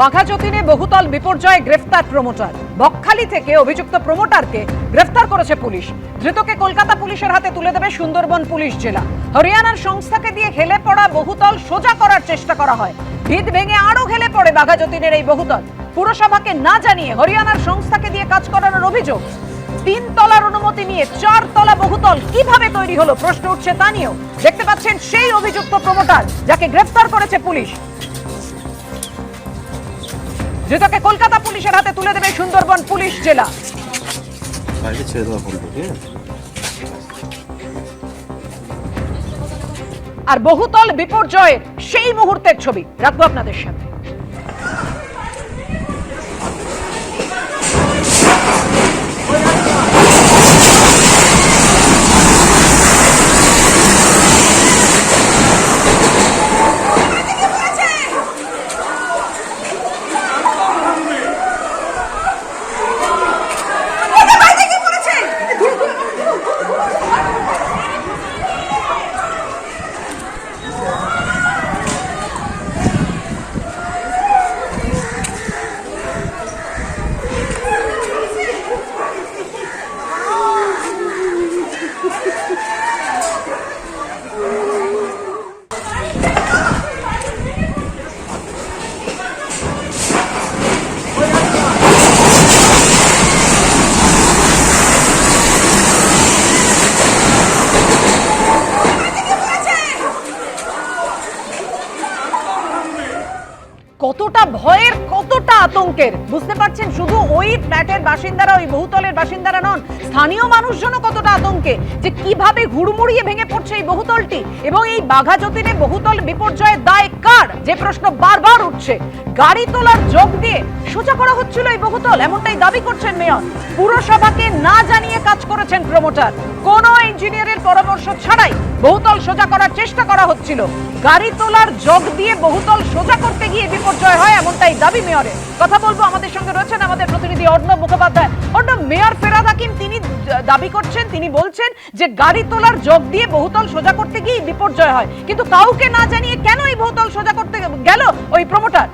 বাঘা যতীনে বহুতল বিপর্যয়ে গ্রেফতার প্রমোটার। বকখালি থেকে অভিযুক্ত প্রমোটারকে গ্রেফতার করেছে পুলিশ। ধৃতকে কলকাতা পুলিশের হাতে তুলে দেবে সুন্দরবন পুলিশ জেলা। হরিয়ানার সংস্থাকে দিয়ে হেলে পড়া বহুতল সোজা করার চেষ্টা করা হয়। ভিত ভেঙে আরও হেলে পড়ে বাঘা যতীনের এই বহুতল। পুরসভাকে না জানিয়ে হরিয়ানার সংস্থাকে দিয়ে কাজ করানোর অভিযোগ। তিন তলার অনুমতি নিয়ে চার তলা বহুতল কীভাবে তৈরি হলো প্রশ্ন উঠছে তা নিয়েও দেখতে পাচ্ছেন সেই অভিযুক্ত প্রমোটার, যাকে গ্রেফতার করেছে পুলিশ। ধৃতকে কলকাতা পুলিশের হাতে তুলে দেবে সুন্দরবন পুলিশ জেলা। আর বহুতল বিপর্যয়ের সেই মুহূর্তের ছবি রাখব আপনাদের সামনে কতটা ভয়ের কতটা আতঙ্কের? বুঝতে পারছেন, শুধু ওই ফ্ল্যাটের বাসিন্দারা, ওই বহুতলের বাসিন্দারা নন, স্থানীয় মানুষজনও কতটা আতঙ্কে যে কীভাবে হুড়মুড়িয়ে ভেঙে পড়ছে এই বহুতলটি? এবং এই বাঘা যতীনে বহুতল বিপর্যয়ের দায় কার? যে প্রশ্ন বারবার উঠছে। গাড়ি তোলার যোগ দিয়ে সোজা করা হচ্ছিল এই বহুতল, এমনটাই দাবি করছেন মেয়র। পুরসভাকে না জানিয়ে কাজ করেছেন প্রমোটার কোন ইঞ্জিনিয়ারের পরামর্শ ছাড়াই বহুতল সোজা করার চেষ্টা করা হচ্ছিল। গাড়ি তোলার যোগ দিয়ে বহুতল সোজা করতে গিয়ে বিপর্যয় হয়, এমনটাই দাবি মেয়রের। কথা বলব আমাদের সঙ্গে রয়েছেন আমাদের প্রতিনিধি অর্ণব মুখোপাধ্যায়। অর্ণব, মেয়র ফেরাদ হাকিম, তিনি দাবি করছেন, তিনি বলছেন যে গাড়ি তোলার যোগ দিয়ে বহুতল সোজা করতে গিয়ে বিপর্যয় হয়। কিন্তু কাউকে না জানিয়ে কেন এই বহুতল সোজা করতে গেল ওই প্রমোটার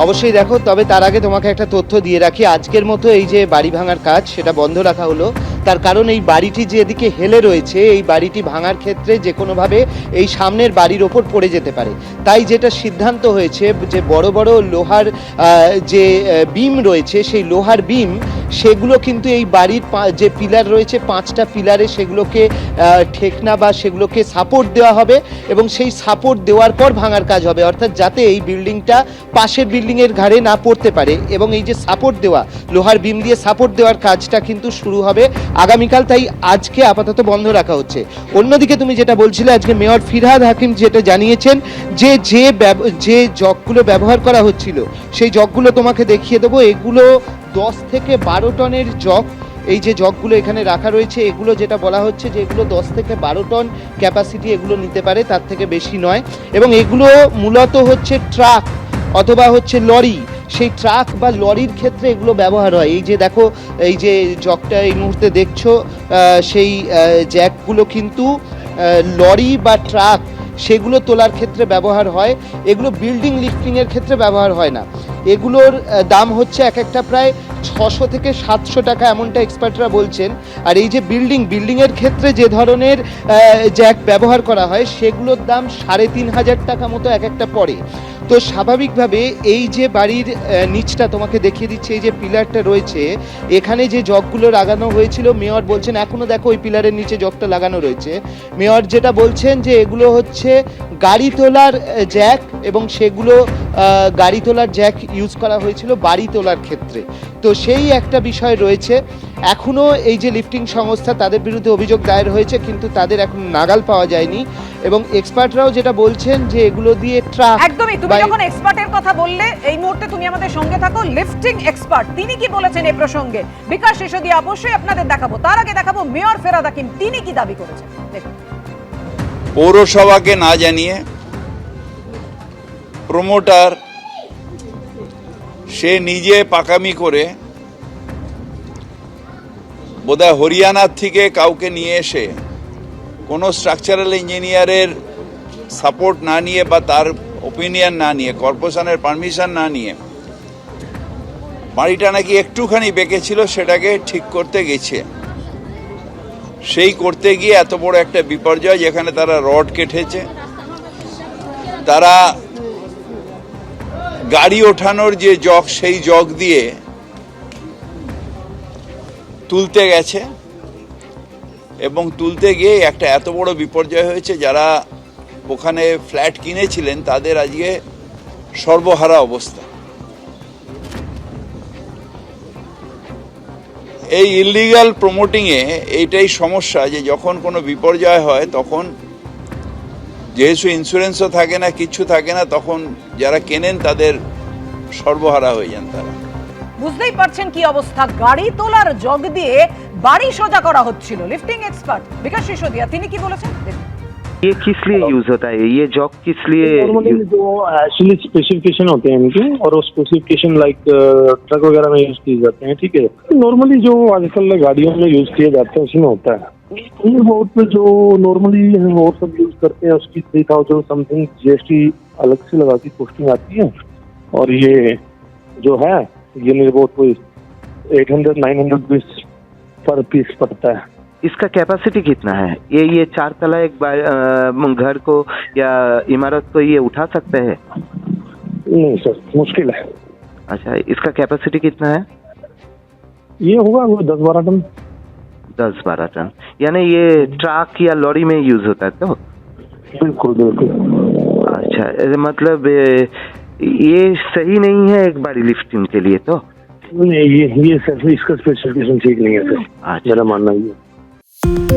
অবশ্যই দেখো, তবে তার আগে তোমাকে একটা তথ্য দিয়ে রাখি। আজকের মতো এই যে বাড়ি ভাঙার কাজ, সেটা বন্ধ রাখা হলো। তার কারণ এই বাড়িটি যেদিকে হেলে রয়েছে, এই বাড়িটি ভাঙার ক্ষেত্রে যে কোনোভাবে এই সামনের বাড়ির ওপর পড়ে যেতে পারে। তাই যেটা সিদ্ধান্ত হয়েছে, যে বড় বড় লোহার যে বিম রয়েছে, সেই লোহার বিম সেগুলো কিন্তু এই বাড়ির যে পিলার রয়েছে, পাঁচটা পিলারে সেগুলোকে ঠেকনা বা সেগুলোকে সাপোর্ট দেওয়া হবে এবং সেই সাপোর্ট দেওয়ার পর ভাঙার কাজ হবে। অর্থাৎ যাতে এই বিল্ডিংটা পাশের বিল্ডিংয়ের ঘাড়ে না পড়তে পারে এবং এই যে সাপোর্ট দেওয়া, লোহার বিম দিয়ে সাপোর্ট দেওয়ার কাজটা কিন্তু শুরু হবে। আগামীকাল তাই আজকে আপাতত বন্ধ রাখা হচ্ছে। অন্যদিকে তুমি যেটা বলছিলে, আজকে মেয়র ফিরহাদ হাকিম যেটা জানিয়েছেন যে যে যে জগগুলো ব্যবহার করা হচ্ছিল, সেই জগগুলো তোমাকে দেখিয়ে দেবো। এগুলো দশ থেকে বারো টনের জগ। এই যে জগগুলো এখানে রাখা রয়েছে, এগুলো যেটা বলা হচ্ছে যে এগুলো দশ থেকে বারো টন ক্যাপাসিটি এগুলো নিতে পারে, তার থেকে বেশি নয়। এবং এগুলো মূলত হচ্ছে ট্রাক অথবা হচ্ছে লরি। সেই ট্রাক বা লরির ক্ষেত্রে এগুলো ব্যবহার হয়। এই যে দেখো, এই যে জগটা এই মুহূর্তে দেখছ সেই জ্যাকগুলো কিন্তু লরি বা ট্রাক, সেগুলো তোলার ক্ষেত্রে ব্যবহার হয়। এগুলো বিল্ডিং লিফটিংয়ের ক্ষেত্রে ব্যবহার হয় না। এগুলোর দাম হচ্ছে এক একটা প্রায় ছশো থেকে সাতশো টাকা, এমনটা এক্সপার্টরা বলছেন। আর এই যে বিল্ডিং বিল্ডিংয়ের ক্ষেত্রে যে ধরনের জ্যাক ব্যবহার করা হয়, সেগুলোর দাম সাড়ে তিন হাজার টাকা মতো এক একটা পড়ে। তো স্বাভাবিকভাবে এই যে বাড়ির নিচটা তোমাকে দেখিয়ে দিচ্ছে, এই যে পিলারটা রয়েছে, এখানে যে জগগুলো লাগানো হয়েছিল, মেয়র বলছেন এখনও দেখো ওই পিলারের নিচে জগটা লাগানো রয়েছে। মেয়র যেটা বলছেন যে, এগুলো হচ্ছে গাড়ি তোলার জ্যাক এবং সেগুলো গাড়ি তোলার জ্যাক ইউজ করা হয়েছিল বাড়ি তোলার ক্ষেত্রে। তো সেই একটা বিষয় রয়েছে। এখনও এই যে লিফটিং সংস্থা তাদের বিরুদ্ধে অভিযোগ দায়ের হয়েছে কিন্তু তাদের এখন নাগাল পাওয়া যায়নি। এবং এক্সপার্টরাও যেটা বলছেন যে এগুলো দিয়ে ট্রাক একদমই তুমি যখন এক্সপার্টের কথা বললে এই মুহূর্তে তুমি আমাদের সঙ্গে থাকো। লিফটিং এক্সপার্ট তিনি কি বলেছেন এই প্রসঙ্গে? বিকাশ সিসোদিয়া অবশ্যই আপনাদের দেখাবো। তার আগে দেখাবো মেয়র ফেরাদ হাকিম তিনি কি দাবি করেছেন? দেখুন। পৌরসভাকে না জানিয়ে প্রমোটার সে নিজে পাকামি করে বোধহয় হরিয়ানার থেকে কাউকে নিয়ে এসে কোনো স্ট্রাকচারাল ইঞ্জিনিয়ারের সাপোর্ট না নিয়ে বা তার ওপিনিয়ন না নিয়ে কর্পোরেশনের পারমিশন না নিয়ে বাড়িটা নাকি একটুখানি বেঁকেছিল সেটাকে ঠিক করতে গেছে। সেই করতে গিয়ে এত বড় একটা বিপর্যয় যেখানে তারা রড কেটেছে, তারা গাড়ি ওঠানোর যে জগ, সেই জগ দিয়ে তুলতে গেছে এবং তুলতে গিয়ে একটা এত বড় বিপর্যয় হয়েছে, যারা ওখানে ফ্ল্যাট কিনেছিলেন, তাদের আজকে সর্বহারা অবস্থা। এই ইলিগাল প্রমোটিংয়ে এইটাই সমস্যা যে যখন কোনো বিপর্যয় হয়, তখন যেহেতু ইন্স্যুরেন্সও থাকে না কিচ্ছু থাকে না তখন যারা কেনেন তাদের সর্বহারা হয়ে যান তারা বুঝতেই পারছেন কি অবস্থা গাড়ি তোলার জগ দিয়ে বাড়ি সোজা করা হচ্ছিল লিফটিং এক্সপার্ট বিকাশ সিসোদিয়া তিনি কি বলেছেন দেখুন। ये किस लिए यूज होता है ये जॉब किस लिए नॉर्मली use- जो एक्चुअली स्पेसिफिकेशन होते हैं इनके और वो स्पेसिफिकेशन लाइक ट्रक वगैरह में यूज किए जाते हैं ठीक है नॉर्मली जो आजकल गाड़ियों में यूज किए जाते हैं उसमें होता है ये बोर्ड पे जो नॉर्मली वो सब यूज़ करते हैं उसकी थ्री थाउज़ेंड समथिंग जीएसटी अलग से लगा की पोस्टिंग आती है। और ये जो है ये मेरे बोर्ड पे eight hundred nine hundred rupees per piece पड़ता है। इसका कैपेसिटी कितना है? ये ये चार तला एक घर को या इमारत को ये उठा सकते हैं? नहीं सर मुश्किल है। अच्छा इसका कैपेसिटी कितना है? ये होगा दस बारह टन। दस बारह टन। यानी ये ट्रक या लॉरी में यूज़ होता है तो? बिल्कुल बिल्कुल। अच्छा मतलब ये सही नहीं है एक बारी लिफ्टिंग के लिए तो? नहीं ये ये सर इसका स्पेसिफिकेशन ठीक नहीं है सर अच्छा। मेरा मानना ये है।